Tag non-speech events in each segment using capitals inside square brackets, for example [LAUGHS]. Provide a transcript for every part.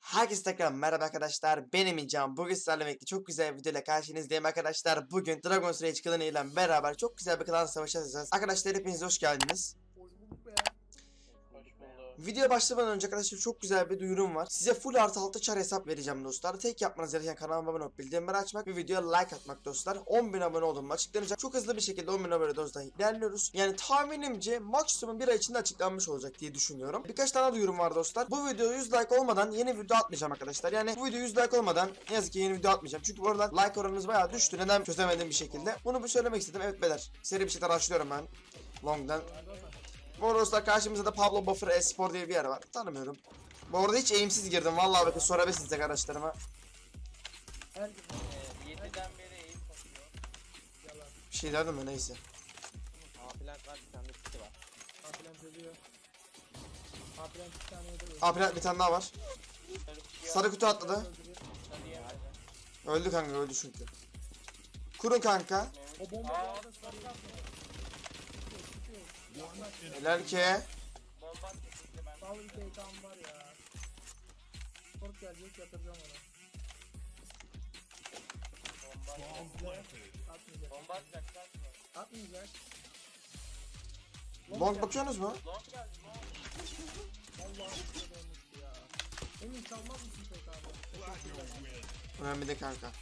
Herkese tekrar merhaba arkadaşlar. Benim İncan. Bugün sizlerle birlikte çok güzel bir videoyla karşınızdayım arkadaşlar. Bugün Dragon's Rage klanı ile beraber çok güzel bir klan savaşı yapacağız. Arkadaşlar hepiniz hoş geldiniz. Videoya başlamadan önce arkadaşlar çok güzel bir duyurum var. Size full artı altı çar hesap vereceğim dostlar. Tek yapmanız gereken kanalıma abone olup bildirimleri açmak ve videoya like atmak dostlar. 10.000 abone olduğum açıklanacak. Çok hızlı bir şekilde 10.000 abone dostlar ilerliyoruz. Yani tahminimce maksimum bir ay içinde açıklanmış olacak diye düşünüyorum. Birkaç tane duyurum var dostlar. Bu video 100 like olmadan yeni video atmayacağım arkadaşlar. Yani bu video 100 like olmadan ne yazık ki yeni video atmayacağım. Çünkü bu arada like oranımız bayağı düştü. Neden çözemedim bir şekilde. Bunu bir söylemek istedim. Evet beyler. Seri bir şeyler açlıyorum ben. Long'dan. Bu arada dostlar karşımızda da Pablo Buffer Espor diye bir yer var. Tanımıyorum. Bu arada hiç eğimsiz girdim. Vallahi bakın sorabilirsiniz arkadaşlarıma. Her gün Ee, 7'den beri eğim yalan. Bir şey derdim de neyse. Afilant var bir tane de kiti var. Ölüyor. Afilen bir tane öldürüyor. Aa bir tane daha var. Sarı kutu atladı. Öldü kanka öldü çünkü. Kurun kanka. O bomba Helal ki. Sağ iki ekran var ya. Kork gelecek yatıracağım. Bomba Atmayacak. Bomba atacak kaçma. Atmayacak. Long bakıyorsunuz mu? Long geldi long. Allah'ım size dönmüştü ya. Emin çalmaz mısın abi? Önemli de kanka.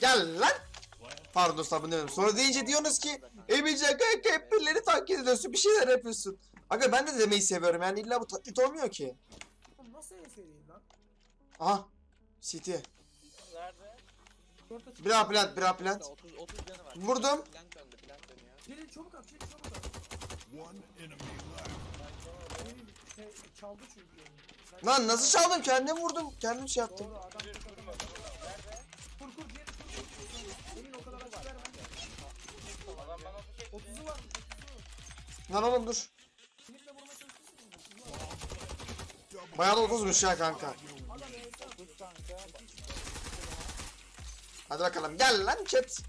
Gel lan. Pardon dostlar bunu demedim. Sonra deyince diyorsunuz ki Emircan kanka hep birileri takip ediyorsun bir şeyler yapıyorsun. Aga ben de demeyi seviyorum yani illa bu taklit olmuyor ki. Nasıl en seriyim lan? Aha. City. sana. Nerede? Bir daha plant bir daha plant. 30 30 canı var. Vurdum. Plant döndü plant dönüyor. Çabuk at, çabuk at. Celil şey, çaldı çünkü yani. Ben- Lan nasıl çaldım kendim vurdum. Kendim şey yaptım. Doğru adam çok adam. Nerede? Kur kur Celil kur. Celil o kadar açık verme. Adam bana bu şey 30'u var. 30'u. Lan oğlum dur. Celil'le vurmaya çalışırsın. 30'u var. Bayağı da 30'muş ya kanka. Hadi bakalım gel lan chat.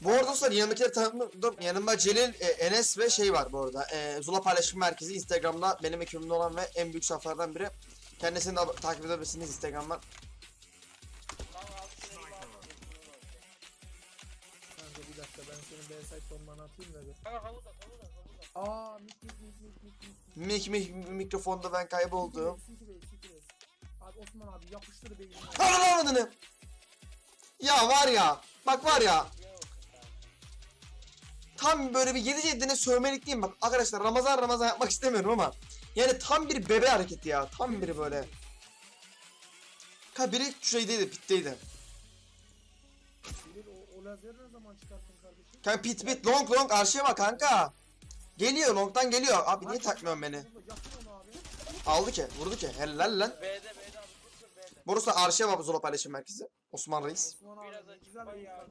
Bu arada dostlar yanımdakileri tanıdım. Yanımda Celil, e, Enes ve şey var bu arada. E, Zula Paylaşım Merkezi Instagram'da benim ekibimde olan ve en büyük saflardan biri. Kendisini de takip edebilirsiniz Instagram'dan. Mik mik. Mik mik mikrofonda ben kayboldum. Bey. Abi Osman abi yapıştır beynini. Ananı avradını. Ya var ya. Bak var ya. Tam böyle bir 7 ceddine sövmelik diyeyim bak. Arkadaşlar Ramazan Ramazan yapmak istemiyorum ama. Yani tam bir bebe hareketi ya. Tam biri böyle. Ha biri şeydeydi pitteydi. Celil o, o lazeri ne zaman çıkarttın kardeşim? Kanka pit pit long long arşaya bak kanka. Geliyor long'dan geliyor. Abi niye takmıyorsun beni? Aldı ki vurdu ki. Helal lan. B'de B'de abi kır B'de. Burası Paylaşım Merkezi. Osman Reis. Osman abi Biraz güzel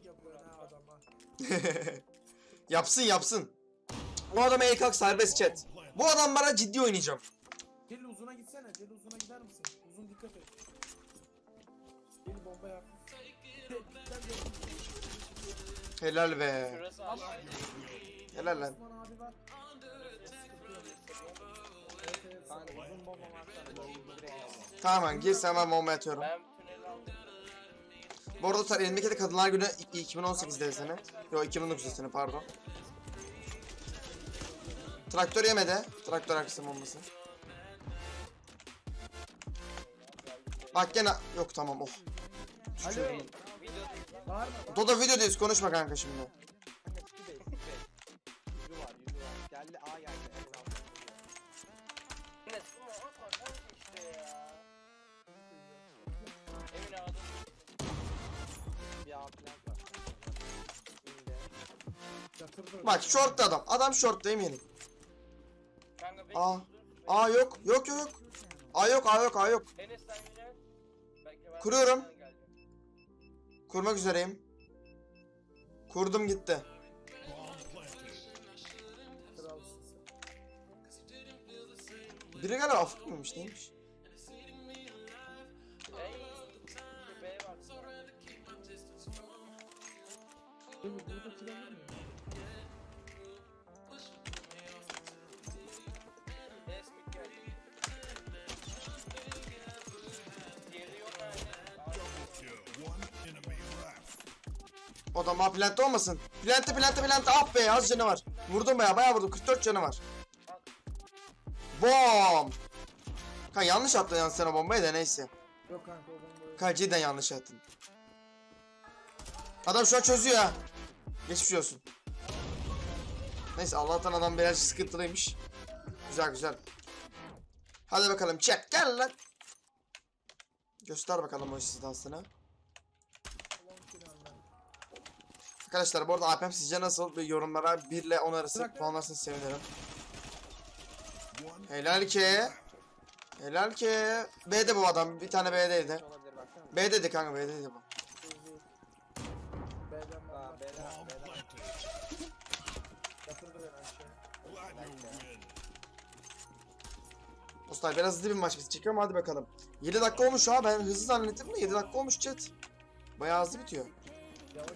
yapıyor ha [LAUGHS] yapsın yapsın. Bu adama el kalk serbest chat. Bu adam bana ciddi oynayacağım. Celil uzuna gitsene. Celil uzuna gider misin? Uzun dikkat et. Celil bomba yap. Helal be. Helal lan. Osman abi var. Ol. Uzun gir sen ben bomba atıyorum. Ben tünel aldım. Bu arada sen elimdeki de Kadınlar Günü 2018'de sene. Yok 2019'da sene pardon. Traktör yemedi. Traktör arkası bombası. Bak gene yok tamam oh. Alo. Lan. Bağırma videodayız konuşma kanka şimdi. Bak short'ta adam. Adam short'ta eminim. Aa. Aa yok yok yok yok. Aa yok aa yok aa yok. Kuruyorum. Kurmak üzereyim. Kurdum gitti. Biri galiba afık mıymış neymiş? Ey. Bir B var. Celil burada O da ma plantte olmasın. Plantte plantte plantte ah be az canı var. Vurdum baya baya vurdum 44 canı var. Bom. Kanka yanlış attın yalnız sen o bombayı da neyse. Yok kanka o bomba. Kanka cidden yanlış attın. Adam şu an çözüyor ha. Geçmiş olsun. Neyse Allah'tan adam birazcık sıkıntılıymış. Güzel güzel. Hadi bakalım chat gel lan. Göster bakalım o asistansını. Ulan Arkadaşlar bu arada APM sizce nasıl? Bir yorumlara 1 ile 10 arası Bırak. puanlarsanız sevinirim. Helal ki. Helal ki. B'de bu adam. Bir tane B'deydi. Olabilir baksana. B dedi kanka B'deydi bu. Dostlar biraz hızlı bir maç biz çekiyorum hadi bakalım. 7 dakika olmuş ha ben hızlı zannettim de 7 dakika olmuş chat. Bayağı hızlı bitiyor. Yavaş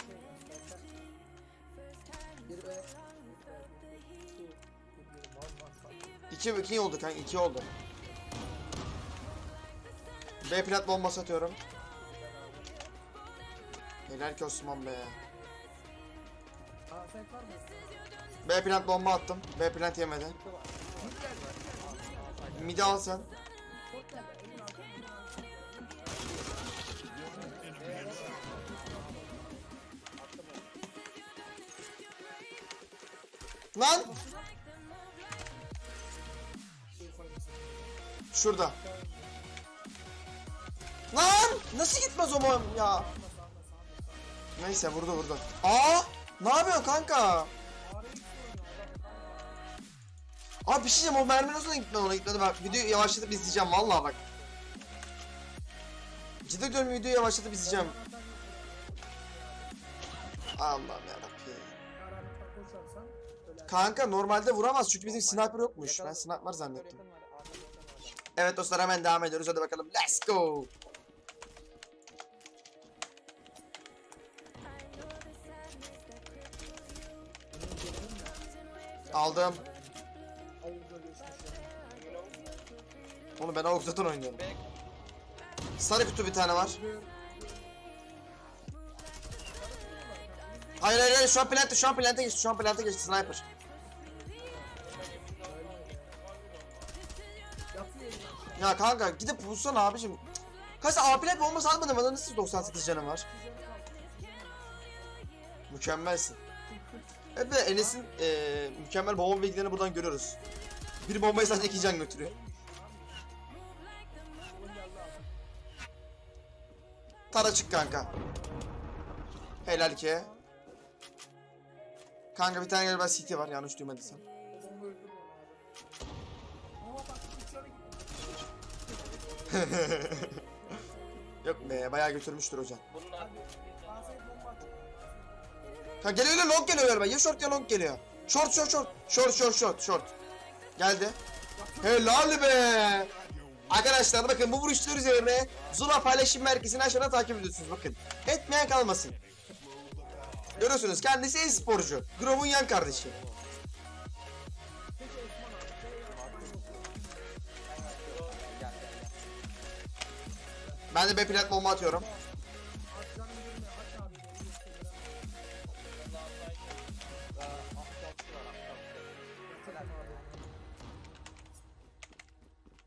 2 2 oldu kanka 2 oldu. B plat bombası atıyorum. Helal ki Osman be. B plant bomba attım. B plant yemedi. Midi al sen. Lan şurada. Lan nasıl gitmez o bom ya? Neyse vurdu vurdu. Aa ne yapıyor kanka? Abi bir şey diyeceğim o mermi nasıl gitmedi ona gitmedi bak videoyu yavaşlatıp izleyeceğim vallahi bak. Ciddi diyorum videoyu yavaşlatıp izleyeceğim. Allah'ım yarabbim. Kanka normalde vuramaz çünkü bizim sniper yokmuş. Ben sniper zannettim. Evet dostlar hemen devam ediyoruz hadi bakalım. Let's go. Aldım. Onu ben avuk zaten oynuyorum. Sarı kutu bir tane var. Hayır hayır hayır şu an plante şu an plante geçti şu an plante geçti sniper. Ya kanka gidip bulsana abicim. Kaç A plant bombası atmadın bana nasıl 98 canım var? Mükemmelsin. Evet Enes'in eee, mükemmel bomba bilgilerini buradan görüyoruz. Bir bombayı sadece iki can götürüyor. Tara çık kanka. Helal ki. Kanka bir tane galiba CT var yanlış duymadıysam. [LAUGHS] Yok be bayağı götürmüştür hocam. At. Ha geliyor geliyor long geliyor galiba. Ya short ya long geliyor. Short short short. Short short short short. Geldi. Helal be. Arkadaşlar bakın bu vuruşlar üzerine Zula paylaşım merkezini aşağıda takip ediyorsunuz bakın. Etmeyen kalmasın. Görüyorsunuz kendisi e-sporcu. Grov'un yan kardeşi. Ben de B plat bomba atıyorum.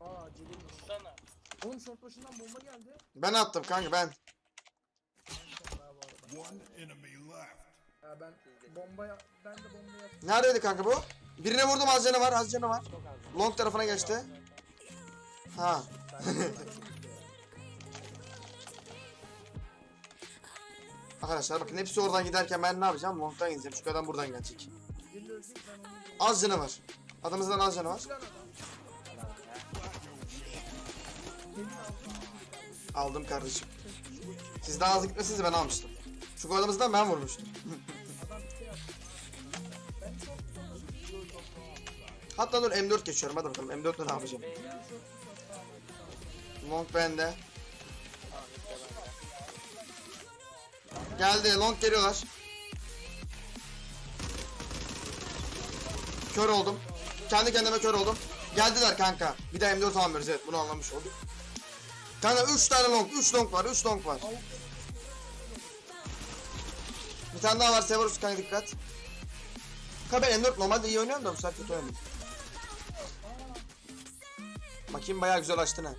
Aa. Aa celilmiş. Oğlum short başından bomba geldi. Ben attım kanka ben. Ben bombaya ben de bombaya Neredeydi kanka bu? Birine vurdum az canı var az canı var. Long tarafına geçti. Ha. [LAUGHS] Arkadaşlar bakın hepsi oradan giderken ben ne yapacağım? Long'dan gideceğim. Çünkü adam buradan gelecek. Az canı var. Adamızdan az canı var. Aldım kardeşim. Siz daha hızlı gitmesiniz ben almıştım. Çünkü adamızdan ben vurmuştum. [LAUGHS] Hatta dur M4 geçiyorum hadi bakalım M4'le ne yapacağım. Long bende. Geldi long geliyorlar. Kör oldum. Kendi kendime kör oldum. Geldiler kanka. Bir de M4 almıyoruz evet bunu anlamış olduk. Kanka 3 tane long, 3 long var, 3 long var. Bir tane daha var Severus kanka dikkat. Kanka ben M4 normalde iyi oynuyorum da bu sefer kötü oynuyorum. Bakayım bayağı güzel açtın ha.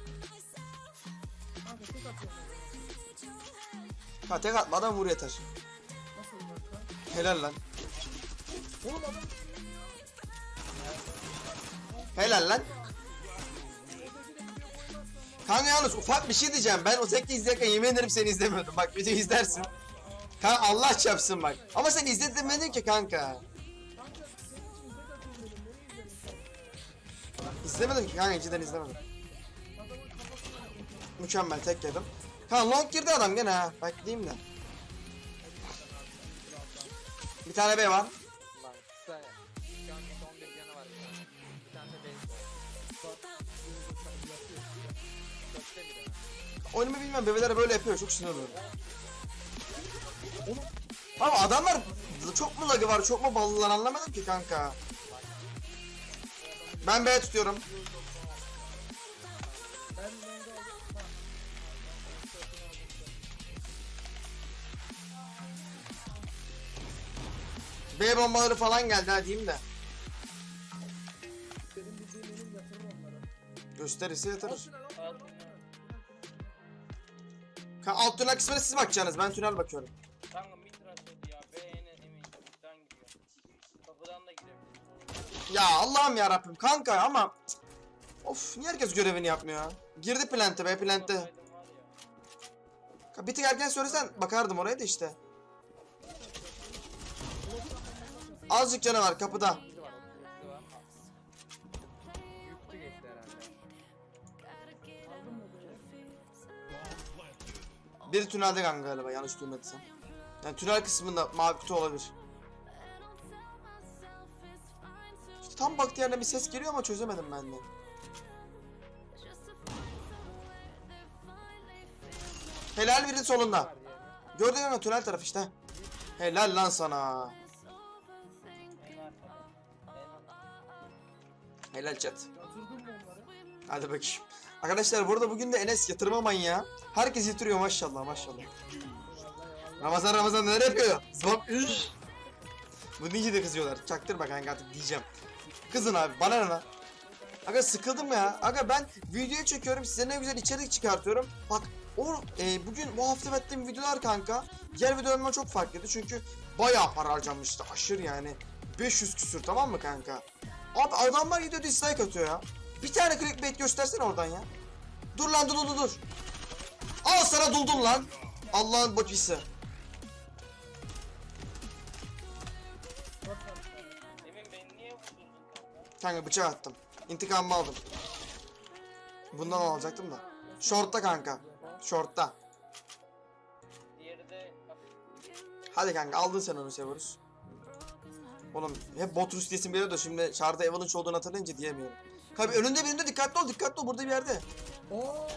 Ha tek atma adam vur yeter. Nasıl dakika? Helal lan. Oğlum adam Helal lan. Kanka yalnız ufak bir şey diyeceğim. Ben o zevkle izlerken yemin ederim seni izlemiyordum. Bak video izlersin. Kanka Allah çarpsın bak. Ama sen izletmedin ki kanka. İzlemedim ki kanka cidden izlemedim. Mükemmel tek yedim. Kanka long girdi adam gene ha. Bak diyeyim de. Bir tane B var. Lan kısa. Şu an son bir canı var bir tane. Bir tane de base var. Köfte bir de. Oyunumu bilmem bebeler böyle yapıyor çok sinir oluyorum. Ama adamlar çok mu lagı var çok mu ballılar anlamadım ki kanka. Ben B tutuyorum. Ben rengi B bombaları falan geldi ha diyeyim de. Yatırım onlara. Gösterirse yatırır. Al şuna lan. Kanka alt tünel kısmına siz bakacaksınız ben tünel bakıyorum. Kanka mid rush ya. B'ye emin. Mid'den. Kapıdan da girebilir. Ya Allah'ım ya Rabbim kanka ama Cık. Of niye herkes görevini yapmıyor ya? Girdi plante be plante. Var ya. Bir tık erken söylesen bakardım oraya da işte. Azıcık canı var kapıda. Biri tünelde kanka galiba yanlış duymadıysam. Yani tünel kısmında mavi kutu olabilir. İşte tam baktığı yerden bir ses geliyor ama çözemedim ben de. Helal biri solunda. Gördün mü tünel tarafı işte. Helal lan sana. Helal chat. Hadi bakayım. Arkadaşlar burada bugün de Enes yatırma manyağı. Herkes yatırıyor maşallah maşallah. Ramazan Ramazan neler yapıyor? Zop üş. Bu niye de kızıyorlar? Çaktırma kanka artık diyeceğim. Kızın abi bana ne lan? Aga sıkıldım ya. Aga ben video çekiyorum size ne güzel içerik çıkartıyorum. Bak o e, bugün bu hafta ettiğim videolar kanka diğer videolarımdan çok farklıydı çünkü bayağı para harcanmıştı aşırı yani 500 küsür tamam mı kanka? Abi adamlar gidiyor dislike atıyor ya. Bir tane clickbait göstersene oradan ya. Dur lan dur dur dur. Al sana duldum lan. Allah'ın botisi. Emin beni niye vurdurdun kanka? Bıçak attım. İntikamımı aldım. Bundan alacaktım da. Short'ta kanka. Short'ta. Diğeri de Hadi kanka aldın sen onu Severus. Oğlum hep Botrus diyesim geliyor da şimdi Shard'a Avalanche olduğunu hatırlayınca diyemiyorum. Kanka önünde birinde dikkatli ol dikkatli ol burada bir yerde. Oo.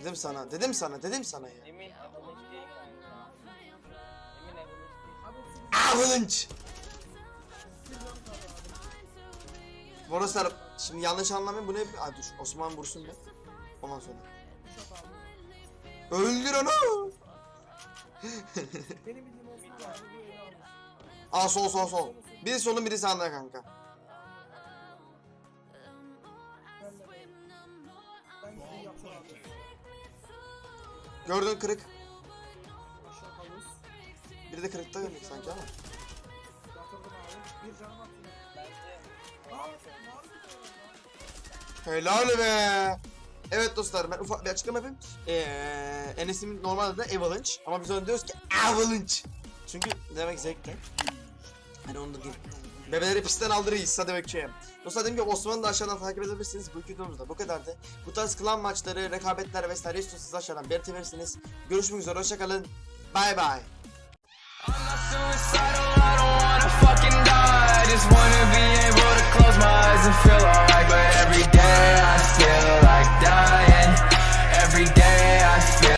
Dedim sana dedim sana dedim sana ya. Emin avalanche değil kanka. Emin avalanche Avalanche. Boroslar şimdi yanlış anlamayın bu ne? Aa dur Osman vursun bir. Ondan sonra. Öldür onu. Benim bildiğim almış. Aa sol sol sol. Biri solun biri sağında kanka. Gördün kırık. Biri de kırıkta görünüyor sanki ama. Helal be. Evet dostlar ben ufak bir açıklama yapayım. Ee, Enes'in normalde de Avalanche ama biz ona diyoruz ki Avalanche. Çünkü demek zevkli. Hani onu da diyeyim. Bebeleri pistten aldırıyız hadi bakayım. Dostlar dediğim gibi Osman'ı da aşağıdan takip edebilirsiniz. Bu videomuzda bu kadardı. Bu tarz klan maçları, rekabetler vesaire istiyorsanız aşağıdan belirtebilirsiniz. Görüşmek üzere hoşçakalın. Bye bye. Every day